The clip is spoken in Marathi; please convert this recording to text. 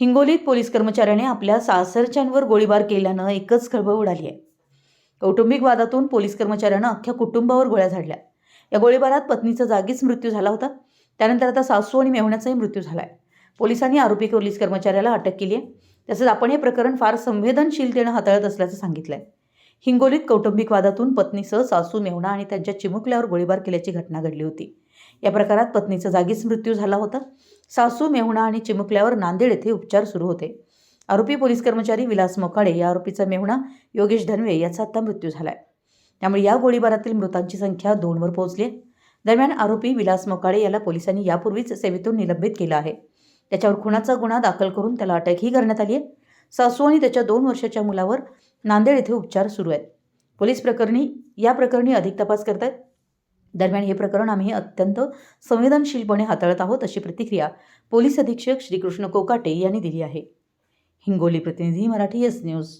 हिंगोलीत पोलीस कर्मचाऱ्याने आपल्या सासरच्यांवर गोळीबार केल्यानं एकच खळबळ उडाली आहे. कौटुंबिक वादातून पोलीस कर्मचाऱ्यानं अख्ख्या कुटुंबावर गोळ्या झाडल्या. या गोळीबारात पत्नीचा जागीच मृत्यू झाला होता. त्यानंतर आता सासू आणि मेहुण्याचाही मृत्यू झाला आहे पोलिसांनी आरोपी पोलीस कर्मचाऱ्याला अटक केली आहे. तसंच आपण हे प्रकरण फार संवेदनशीलतेनं हाताळत असल्याचं सांगितलं आहे हिंगोलीत कौटुंबिक वादातून पत्नीसह सासू मेहुणा आणि त्यांच्या चिमुकल्यावर गोळीबार केल्याची घटना घडली होती. या प्रकारात पत्नीचा जागीच मृत्यू झाला होता. सासू मेहुणा आणि चिमुकल्यावर नांदेड येथे उपचार सुरू होते. आरोपी पोलीस कर्मचारी विलास मोकाडे या आरोपीचा मेहुणा योगेश धनवे याचा आता मृत्यू झाला आहे त्यामुळे या गोळीबारातील मृतांची संख्या दोनवर पोहोचली आहे. दरम्यान आरोपी विलास मोकाडे याला पोलिसांनी यापूर्वीच सेवेतून निलंबित केलं आहे. त्याच्यावर खुनाचा गुन्हा दाखल करून त्याला अटकही करण्यात आली आहे. सासू आणि त्याच्या दोन वर्षाच्या मुलावर नांदेड येथे उपचार सुरू आहेत. पोलीस प्रकरणी या प्रकरणी अधिक तपास करत आहेत दरम्यान हे प्रकरण आम्ही अत्यंत संवेदनशीलपणे हाताळत आहोत अशी प्रतिक्रिया पोलीस अधीक्षक श्रीकृष्ण कोकाटे यांनी दिली आहे. हिंगोली प्रतिनिधी मराठी एस न्यूज